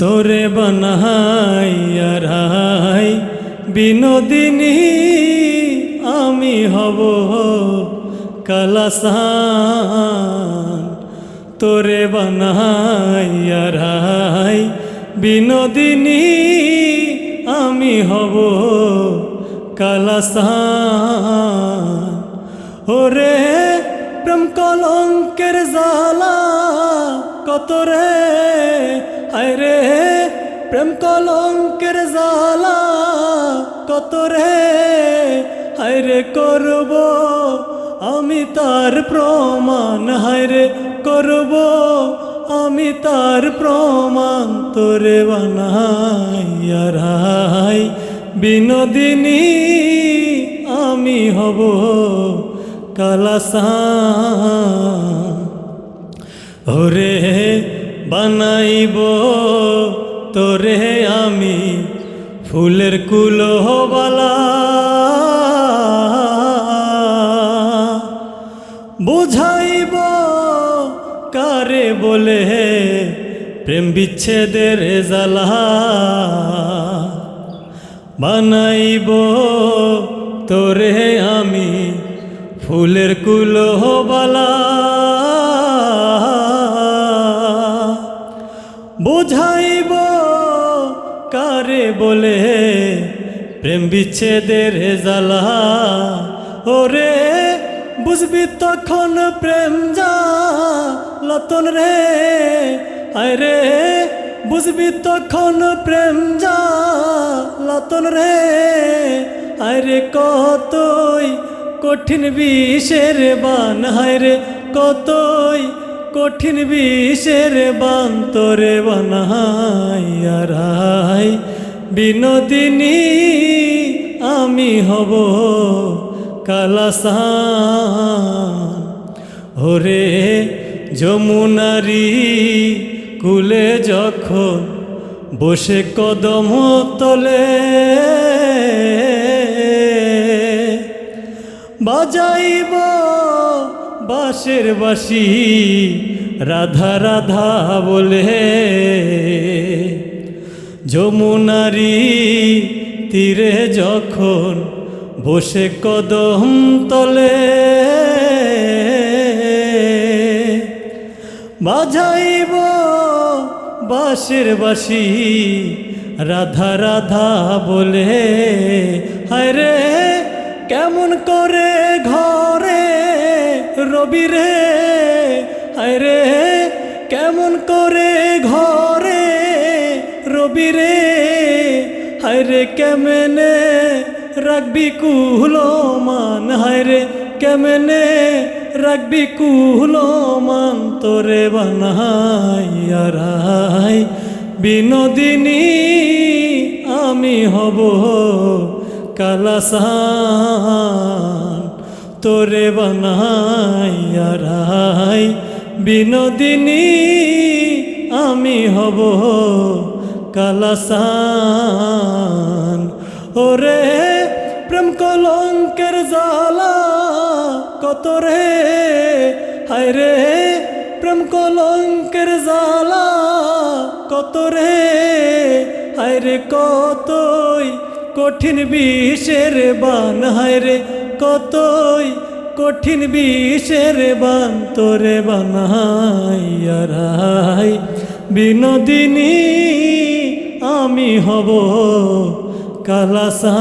তোরে বানাই বিনোদিনী আমি হব কালাসান। তোরে বানাই বিনোদিনী আমি হব কালাসান। ওরে প্রেম কলঙ্কের জালা কত রে হায় রে, প্রেম কলঙ্কের জালা কত রে? হায় রে করব আমি তার প্রমাণ, হায় রে করব আমি তার প্রমাণ, তোরে বানাই বিনোদিনী, আমি হব কালাসা ওরে বানাইব তোরে আমি ফুলের কুলোবালা বুঝাইব কারে বলে প্রেম বিচ্ছেদের জ্বালা। বানাইব তোরে আমি ফুলের কুলোবালা প্রেম বিচ্ছেদের জ্বালা। ওরে, বুঝবি তখন প্রেম যা লতন রে। আয় রে, বুঝবি তখন প্রেম যা লতন রে। আয় কতই কঠিন বিষের বান। হায় রে, কতই কঠিন বিষের বান। তোরে বানাই বিনোদিনী, আমি হব কালাসান। ওরে যমুনারি, কুলে যখন বসে কদম তলে, বাজাইব বাঁশের বাসি রাধা রাধা বলে। যমুনারি তীরে যখন বসে কদম তলে, বাজাইব বাঁশের বাসি রাধা রাধা বলে, হায় রে, কেমন করে ঘরে রবি রে, হায় রে, কেমন করে ঘরে রবি রে, হায় রে কেমনে রাখবি কুহলো মান হায় রে কেমনে রাখবি কুহলো মান তোরে বানাই বিনোদিনী আমি হব কালাসান, তোরে বানাই বিনোদিনী আমি হব কালাসান। ওরে প্রেম কলঙ্কের জালা কত রে? হায় রে, প্রেম কলঙ্কের জালা কত রে? হায় রে, কতই কঠিন বিষের বান, হায় রে, কতই কঠিন বিষের বান, তোরে বানাই বিনোদিনী আমি হব কালাসা